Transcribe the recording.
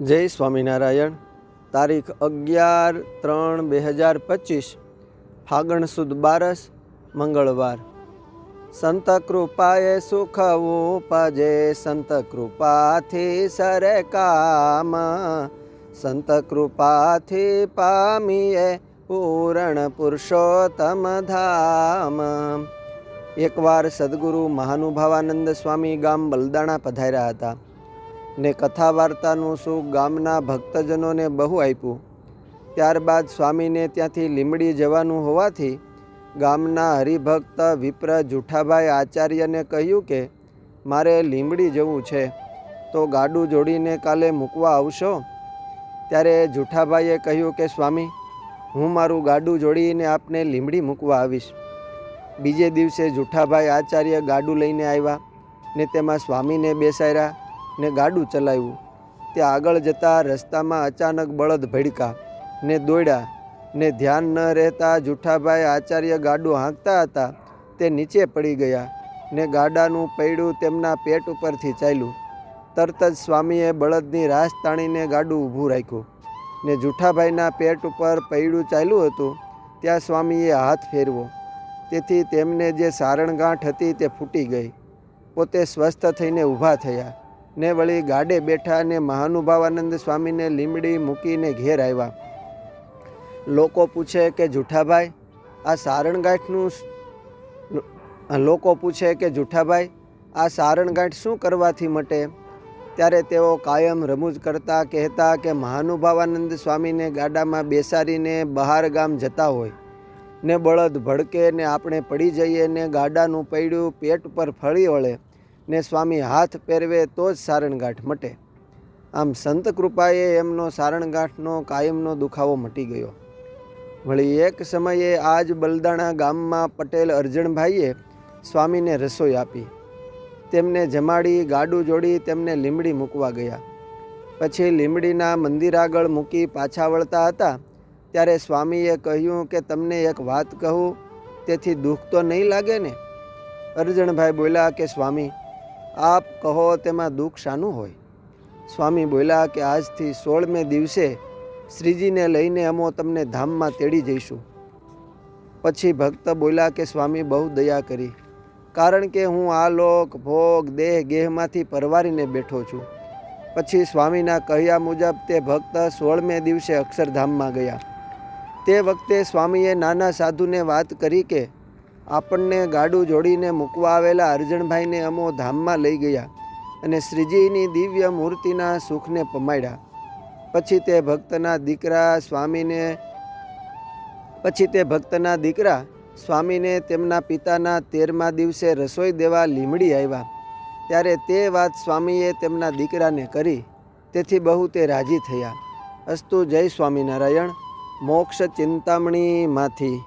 જય સ્વામિનારાયણ. તારીખ અગિયાર ત્રણ બે હજાર પચીસ, ફાગણ સુદ બારસ, મંગળવાર. સંત કૃપાએ સુખવું પજે, સંત કૃપાથી સરે કામ. સંત કૃપાથી પામીએ પૂરણ પુરુષોત્તમ ધામ. એકવાર સદગુરુ મહાનુભાવાનંદ સ્વામી ગામ બલદાણા પધાર્યા હતા. ને કથા વાર્તાનું સુખ ગામના ભક્તજનોને બહુ આપ્યું. ત્યારબાદ સ્વામીને ત્યાંથી લીમડી જવાનું હોવાથી ગામના હરિભક્ત વિપ્ર જુઠાભાઈ આચાર્યને કહ્યું કે, મારે લીમડી જવું છે, તો ગાડું જોડીને કાલે મૂકવા આવશો? ત્યારે જુઠાભાઈએ કહ્યું કે, સ્વામી, હું મારું ગાડું જોડીને આપને લીમડી મૂકવા આવીશ. બીજે દિવસે જુઠાભાઈ આચાર્ય ગાડું લઈને આવ્યા ને તેમાં સ્વામીને બેસાડ્યા. ને ગાડું ચલાવ્યું. તે આગળ જતા રસ્તામાં અચાનક બળદ ભડકા ને દોડ્યા ને ધ્યાન ન રહેતા જુઠાભાઈ આચાર્ય ગાડું હાંકતા હતા. તે નીચે પડી ગયા ને ગાડાનું પૈડું તેમના પેટ ઉપરથી ચાલ્યું. તરત જ સ્વામીએ બળદની રાસ તાણીને ગાડું ઊભું રાખ્યું ને જુઠાભાઈના પેટ ઉપર પૈડું ચાલ્યું હતું. ત્યાં સ્વામીએ હાથ ફેરવો. તેથી તેમને જે સારણગાંઠ હતી તે ફૂટી ગઈ. પોતે સ્વસ્થ થઈને ઊભા થયા. ને વળી ગાડે બેઠા ને મહાનુભાવાનંદ સ્વામીને લીમડી મૂકીને ઘેર આવ્યા. લોકો પૂછે કે, જુઠ્ઠાભાઈ, આ સારણગાંઠનું લોકો પૂછે કે, જુઠ્ઠાભાઈ, આ સારણગાંઠ શું કરવાથી મટે? ત્યારે તેઓ કાયમ રમૂજ કરતા કહેતા કે, મહાનુભાવાનંદ સ્વામીને ગાડામાં બેસાડીને બહાર ગામ જતા હોય. ને બળદ ભડકે ને આપણે પડી જઈએ ને ગાડાનું પૈડું પેટ પર ફળી વળે. ને સ્વામી હાથ પહેરવે તો જ સારણગાંઠ મટે. આમ સંત કૃપાએ એમનો સારણગાંઠનો, કાયમનો દુખાવો મટી ગયો. વળી એક સમયે આજ બલદાણા ગામમાં પટેલ અરજણભાઈએ સ્વામીને રસોઈ આપી. તેમને જમાડી, ગાડું જોડી તેમને લીમડી મૂકવા ગયા. પછી લીમડીના મંદિર આગળ મૂકી પાછા વળતા હતા, ત્યારે સ્વામીએ કહ્યું કે તમને એક વાત કહું, તેથી દુઃખ તો નહીં લાગે ને? અરજણભાઈ બોલ્યા કે સ્વામી આપ કહો તેમાં દુઃખ શાનું હોય? સ્વામી બોલ્યા કે આજથી સોળમે દિવસે શ્રીજીને લઈને અમો તમને ધામમાં તેડી જઈશું. પછી ભક્ત બોલ્યા કે સ્વામી બહુ દયા કરી. કારણ કે હું આ લોક, ભોગ, દેહ, ગેહમાંથી પરવારીને બેઠો છું. પછી સ્વામીના કહ્યા મુજબ તે ભક્ત સોળમે દિવસે અક્ષરધામમાં ગયા. તે વખતે સ્વામીએ નાના સાધુને વાત કરી કે આપણને ગાડું જોડીને મૂકવા આવેલા અર્જણભાઈને અમો ધામમાં લઈ ગયા અને શ્રીજીની દિવ્ય મૂર્તિના સુખને પમાડ્યા. પછી તે ભક્તના દીકરા સ્વામીને, પછી તે ભક્તના દીકરા સ્વામીને તેમના પિતાના તેરમા દિવસે રસોઈ દેવા લીમડી આવ્યા. ત્યારે તે વાત સ્વામીએ તેમના દીકરાને કરી. તેથી બહુ તે રાજી થયા. અસ્તુ જય સ્વામિનારાયણ. મોક્ષ ચિંતામણીમાંથી.